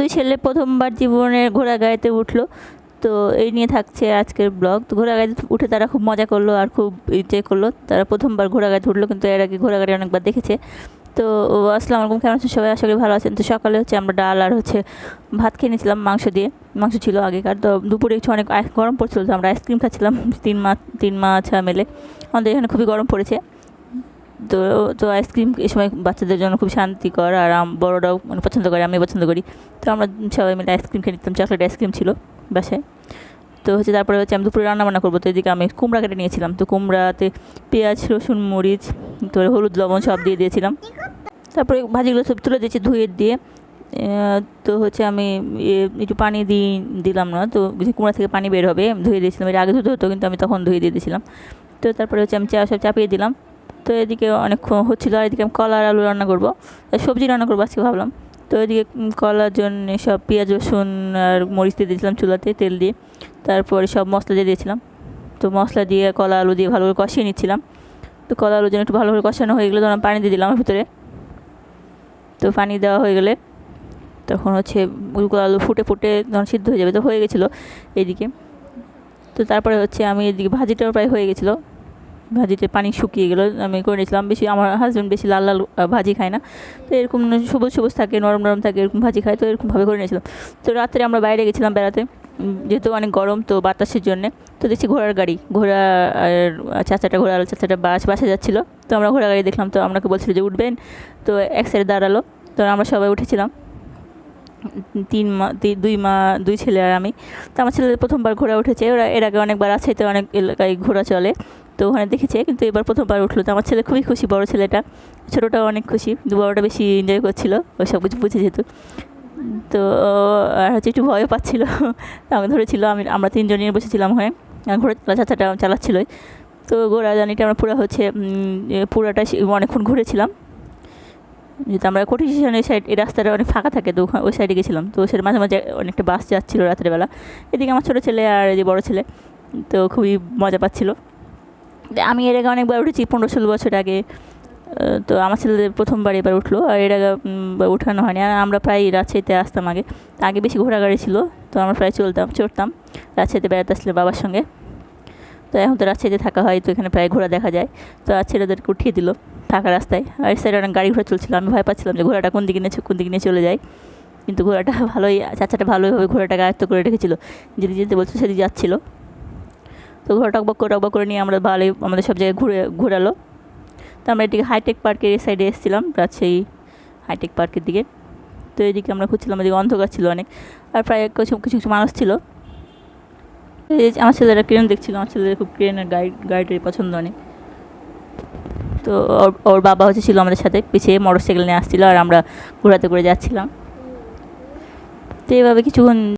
দুই ছেলে প্রথমবার জীবনের ঘোড়া গাড়িতে উঠল। তো এই নিয়ে থাকছে আজকের ব্লগ। তো ঘোড়া গাড়িতে উঠে তারা খুব মজা করল আর খুব এনজয় করল। তারা প্রথমবার ঘোড়া গাড়িতে উঠল, কিন্তু এর আগে ঘোড়া গাড়ি অনেকবার দেখেছে। তো আসসালামু আলাইকুম, কেমন আছেন সবাই? আশা করি ভালো আছেন। তো সকালে হচ্ছে আমরা ডাল আর হচ্ছে ভাত খেয়ে নিয়েছিলাম, মাংস দিয়ে। মাংস ছিল আগেকার। তো দুপুরে হচ্ছে অনেক গরম পড়ছিল, তো আমরা আইসক্রিম খাচ্ছিলাম। তিন মা তিন মা মাছ মিলে। আমাদের এখানে খুবই গরম পড়েছে। তো তো আইসক্রিম এই সময় বাচ্চাদের জন্য খুব শান্তিকর আর বড়রাও মানে পছন্দ করে আমি পছন্দ করি। তো আমরা সবাই মিলে আইসক্রিম খেয়ে নিতাম চকলেট আইসক্রিম ছিল বাসায়। তো হচ্ছে তারপরে হচ্ছে আমি দুপুরে রান্না বান্না করব, তো এদিকে আমি কুমড়া কেটে নিয়েছিলাম। তো কুমড়াতে পেঁয়াজ, রসুন, মরিচ তো হলুদ, লবণ সব দিয়ে দিয়েছিলাম। তারপরে ভাজিগুলো সব তুলে দিয়েছি ধুয়ে দিয়ে। তো হচ্ছে আমি একটু পানি দিই দিলাম না, তো কুমড়া থেকে পানি বের হবে, ধুয়ে দিয়েছিলাম। এর আগে ধুতে হতো, কিন্তু আমি তখন ধুয়ে দিয়ে দিয়েছিলাম। তো তারপরে হচ্ছে আমি চা সব চাপিয়ে দিলাম। তো এদিকে অনেক হচ্ছিল, আর এদিকে আমি কলা আলু রান্না করব। সবজি রান্না করব আজকে ভাবলাম। তো এদিকে কলার জন্য সব পেঁয়াজ, রসুন আর মরিচ দিয়ে দিয়েছিলাম চুলাতে তেল দিয়ে। তারপরে সব মশলা দিয়ে দিয়েছিলাম। তো মশলা দিয়ে কলা আলু দিয়ে ভালো করে কষিয়ে নিচ্ছিলাম। তো কলা আলু যেন একটু ভালো করে কষানো হয়ে গেলে তখন পানি দিয়ে দিলাম ভিতরে। তো পানি দেওয়া হয়ে গেলে তখন হচ্ছে কলা আলু ফুটে ফুটে যখন সিদ্ধ হয়ে যাবে তো হয়ে গেছিল এদিকে। তো তারপরে হচ্ছে আমি এদিকে ভাজিটাও প্রায় হয়ে গেছিল। ভাজিতে পানি শুকিয়ে গেলো, আমি করে নিয়েছিলাম। বেশি আমার হাজব্যান্ড বেশি লাল লাল ভাজি খায় না। তো এরকম সবুজ সবুজ থাকে, নরম নরম থাকে, এরকম ভাজি খায়, তো এরকমভাবে করে নিয়েছিলাম। তো রাত্রে আমরা বাইরে গেছিলাম বেড়াতে, যেহেতু অনেক গরম, তো বাতাসের জন্যে। তো দেখছি ঘোড়ার গাড়ি, ঘোড়া আর চাচাটা ঘোড়া চাচাটা বাস, বাসে যাচ্ছিল। তো আমরা ঘোড়া গাড়ি দেখলাম, তো আপনাকে বলছিল যে, উঠবেন? তো এক সাইডে দাঁড়াল, তো আমরা সবাই উঠেছিলাম। তিন মা দুই মা, দুই ছেলে আর আমি। তো আমার ছেলে প্রথমবার ঘোড়া উঠেছে, ওরা এর আগে অনেকবার আছে, তো অনেক এলাকায় ঘোড়া চলে। তো ওখানে দেখেছে, কিন্তু এবার প্রথমবার উঠল। তো আমার ছেলে খুবই খুশি, বড় ছেলেটা। ছোটোটাও অনেক খুশি বড়োটা বেশি এনজয় করছিল ওই সব কিছু বুঝে যেত। তো আর হচ্ছে একটু ভয়ও পাচ্ছিল। তো আমাকে ধরেছিল, আমি, আমরা তিনজন নিয়ে বসেছিলাম আর ঘোড়া চাচাটা চালাচ্ছিলোই। তো ঘোড়া জার্নিটা আমরা পুরো হচ্ছে পুরোটা অনেকক্ষণ ঘুরেছিলাম। যেহেতু আমরা কোটি স্টেশনের সাইড এই রাস্তাটা অনেক ফাঁকা থাকে, তো ওই সাইডে গেছিলাম। তো ওই সাইডে মাঝে মাঝে অনেকটা বাস যাচ্ছিল রাত্রেবেলা এদিকে আমার ছোটো ছেলে আর এই যে বড়ো ছেলে, তো খুবই মজা পাচ্ছিলো। আমি এর আগে অনেকবার উঠেছি, পনেরো ষোলো বছর আগে। তো আমার ছেলেদের প্রথমবার এবার উঠল, আর এর আগে উঠানো হয়নি। আর আমরা প্রায় রাজশাহীতে আসতাম আগে। আগে বেশি ঘোড়া গাড়ি ছিল, তো আমরা প্রায় চলতাম, চড়তাম। রাজশাহীতে বেড়াতে আসলে বাবার সঙ্গে। তো এখন তো রাজশাহীতে থাকা হয়, তো এখানে প্রায় ঘোড়া দেখা যায়। তো আর ছেলেদেরকে উঠিয়ে দিল থাকা রাস্তায়। আর সাইডে অনেক গাড়ি ঘোড়া চলছিল, আমি ভয় পাচ্ছিলাম যে ঘোড়াটা কোন দিকে নিয়ে কোন দিকে নিয়ে চলে যায়। কিন্তু ঘোড়াটা ভালোই, চাচাটা ভালোইভাবে ঘোড়াটাকে আয়ত্ত করে রেখেছিল। যেদিকে যেতে বলছো সেদিকে যাচ্ছিল। তো ঘোড়া টকবক করে টকবক করে নিয়ে আমরা ভালোই আমাদের সব জায়গায় ঘুরে, ঘোরালো। তো আমরা এদিকে হাইটেক পার্কের এই সাইডে এসেছিলাম, রাজশাহী হাইটেক পার্কের দিকে। তো এদিকে আমরা খুঁজছিলাম এদিকে অন্ধকার ছিল অনেক, আর প্রায় কিছু কিছু কিছু মানুষ ছিল। আমার ছেলেরা ক্রেন দেখছিল, আমার ছেলেদের খুব ক্রেনের গাড়ি গাড়িটারি পছন্দ অনেক। তো ওর ওর বাবা হচ্ছে ছিল আমাদের সাথে, পিছিয়ে মোটর সাইকেল নিয়ে আসছিল, আর আমরা ঘোরাতে করে যাচ্ছিলাম। তো এইভাবে কিছুক্ষণ